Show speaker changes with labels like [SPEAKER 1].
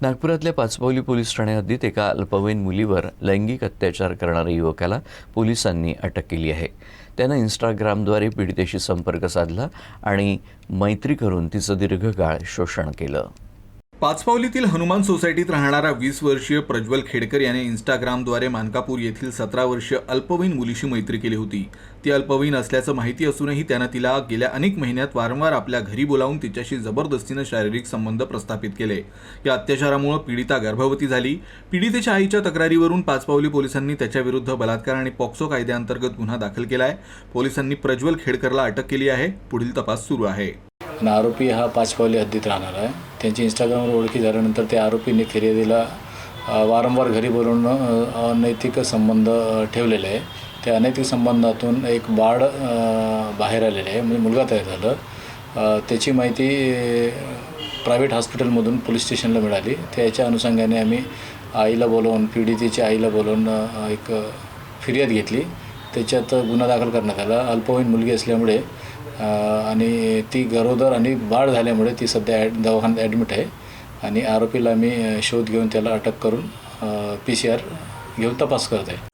[SPEAKER 1] नागपुरातल्या पाचपावली पोलीस ठाणे हद्दीत एका अल्पवयीन मुलीवर लैंगिक अत्याचार करणाऱ्या युवकाला पोलिसांनी अटक केली आहे. त्यानं इंस्टाग्रामद्वारे पीडितेशी संपर्क साधला आणि मैत्री करून तिचं दीर्घकाळ शोषण केलं.
[SPEAKER 2] पाचपावलीतील हनुमान सोसायटीत राहणारा वीस वर्षीय प्रज्वल खेडकर याने इंस्टाग्रामद्वारे मानकापूर येथील सतरा वर्षीय अल्पवयीन मुलीशी मैत्री केली होती. ती अल्पवयीन असल्याचं माहिती असूनही त्यानं तिला गेल्या अनेक महिन्यात वारंवार आपल्या घरी बोलावून तिच्याशी जबरदस्तीनं शारीरिक संबंध प्रस्थापित केले. या अत्याचारामुळे पीडिता गर्भवती झाली. पीडितेच्या आईच्या तक्रारीवरून पाचपावली पोलिसांनी त्याच्याविरुद्ध बलात्कार आणि पॉक्सो कायद्याअंतर्गत गुन्हा दाखल केला आहे पोलिसांनी प्रज्वल खेडकरला अटक केली आहे. पुढील तपास सुरू आहे.
[SPEAKER 3] आणि आरोपी हा पाचपावली हद्दीत राहणार आहे. त्यांची इंस्टाग्रामवर ओळखी झाल्यानंतर त्या आरोपीने फिर्यादीला वारंवार घरी बोलवून अनैतिक संबंध ठेवलेले आहे. त्या अनैतिक संबंधातून एक बाळ बाहेर आलेले आहे. म्हणजे मुलगा तयार झालं. त्याची माहिती प्रायव्हेट हॉस्पिटलमधून पोलीस स्टेशनला मिळाली. त्याच्या अनुषंगाने आम्ही आईला बोलवून पीडितेच्या आईला बोलवून एक फिर्याद घेतली. त्याच्यात गुन्हा दाखल करण्यात आला. अल्पवयीन मुलगी असल्यामुळे आणि ती गरोदर आणि बाळ झाल्यामुळे ती सध्या ॲड दवाखान्यात ॲडमिट आहे. आणि आरोपीला मी शोध घेऊन त्याला अटक करून पी सी आर घेऊन तपास करत आहे.